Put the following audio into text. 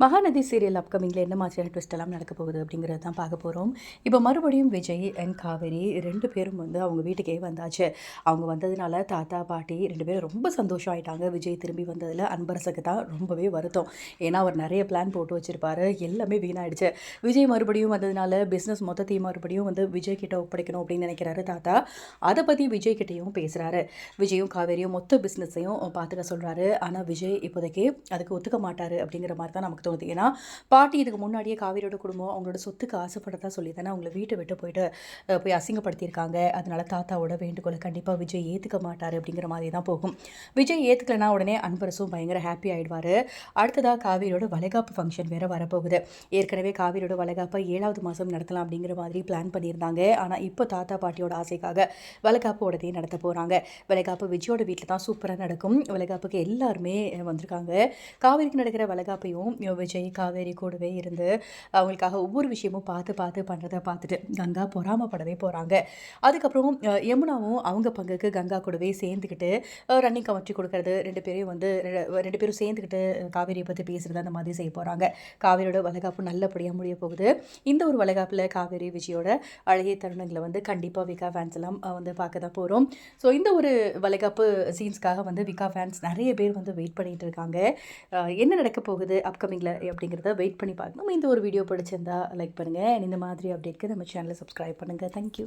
Mahanadi serial அப்கமிங்கில் என்ன மாதிரியான twist எல்லாம் நடக்க போகுது அப்படிங்கிறது தான் பார்க்க போகிறோம் இப்போ மறுபடியும் விஜய் அண்ட் காவேரி ரெண்டு பேரும் வந்து அவங்க வீட்டுக்கே வந்தாச்சு. அவங்க வந்ததுனால தாத்தா பாட்டி ரெண்டு பேரும் ரொம்ப சந்தோஷம் ஆயிட்டாங்க. விஜய் திரும்பி வந்ததில் அன்பரசுக்கு தான் ரொம்பவே வருத்தம். ஏன்னா அவர் நிறைய பிளான் போட்டு வச்சுருப்பாரு. எல்லாமே வீணாயிடுச்சு. விஜய் மறுபடியும் வந்ததுனால பிஸ்னஸ் மொத்தத்தையும் மறுபடியும் வந்து விஜய் கிட்ட ஒப்படைக்கணும் அப்படின்னு நினைக்கிறாரு தாத்தா. அதை பற்றி விஜய் கிட்டேயும் பேசுகிறாரு விஜயும் காவேரியும் மொத்த பிஸ்னஸையும் பார்த்துக்க சொல்கிறாரு ஆனால் விஜய் இப்போதைக்கு அதுக்கு ஒத்துக்க மாட்டார் அப்படிங்கிற மாதிரி தான் நமக்கு தோணுது ஏன்னா பாட்டி இதுக்கு முன்னாடியே காவிரியோட குடும்பம் அவங்களோட சொத்துக்கு ஆசைப்பட்டதா சொல்லி தானே அவங்கள வீட்டை விட்டு போயிட்டு போய் அசிங்கப்படுத்தியிருக்காங்க. அதனால தாத்தாவோட வேண்டுகோளை கண்டிப்பாக விஜய் ஏற்றுக்க மாட்டார் அப்படிங்கிற மாதிரி தான் போகும். விஜய் ஏற்றுக்கலனா உடனே அன்பரசும் பயங்கர ஹாப்பி ஆகிடுவார் அடுத்ததாக காவிரியோட வளைகாப்பு ஃபங்க்ஷன் வேறு வரப்போகுது. ஏற்கனவே காவிரியோட வளைகாப்பை ஏழாவது மாதம் நடத்தலாம் அப்படிங்கிற மாதிரி பிளான் பண்ணியிருந்தாங்க. ஆனால் இப்போ தாத்தா பாட்டியோட ஆசைக்காக வளைகாப்பு உடனே நடத்த போகிறாங்க வளைகாப்பு விஜயோட வீட்டில் தான் சூப்பராக நடக்கும். வளைகாப்புக்கு எல்லாருமே வந்திருக்காங்க. காவேரிக்கு நடக்கிற வளைகாப்பையும் விஜய் காவேரி கூடவே இருந்து அவங்களுக்காக ஒவ்வொரு விஷயமும் பார்த்து பார்த்து பண்ணுறதை பார்த்துட்டு கங்கா பொறாமப்படவே போகிறாங்க அதுக்கப்புறம் யமுனாவும் அவங்க பங்குக்கு கங்கா கூடவே சேர்ந்துக்கிட்டு ரன்னிங் கமிட்டி கொடுக்கறது ரெண்டு பேரையும் வந்து ரெ- ரெண்டு பேரும் சேர்ந்துக்கிட்டு காவேரியை பற்றி பேசுகிறது அந்த மாதிரி செய்ய போகிறாங்க காவேரியோட வளைகாப்பு நல்லபடியாக முடிய போகுது. இந்த ஒரு வளைகாப்பில் காவேரி விஜயோட அழகிய தருணங்களை வந்து கண்டிப்பாக விகா ஃபேன்ஸ் எல்லாம் வந்து பார்க்க தான் போகிறோம் ஸோ இந்த ஒரு வளைகாப்பு சீன்ஸ்க்காக வந்து விகா ஃபேன்ஸ் நிறைய பேர் வந்து வெயிட் பண்ணிகிட்டு இருக்காங்க. என்ன நடக்க போகுது அப்கமிங்கில் அப்படிங்கிறத வெயிட் பண்ணி பார்க்கணும். இந்த ஒரு வீடியோ பிடிச்சிருந்தா லைக் பண்ணுங்கள் இந்த மாதிரி அப்டேட்க்கு நம்ம சேனலை சப்ஸ்கிரைப் பண்ணுங்கள் தேங்க்யூ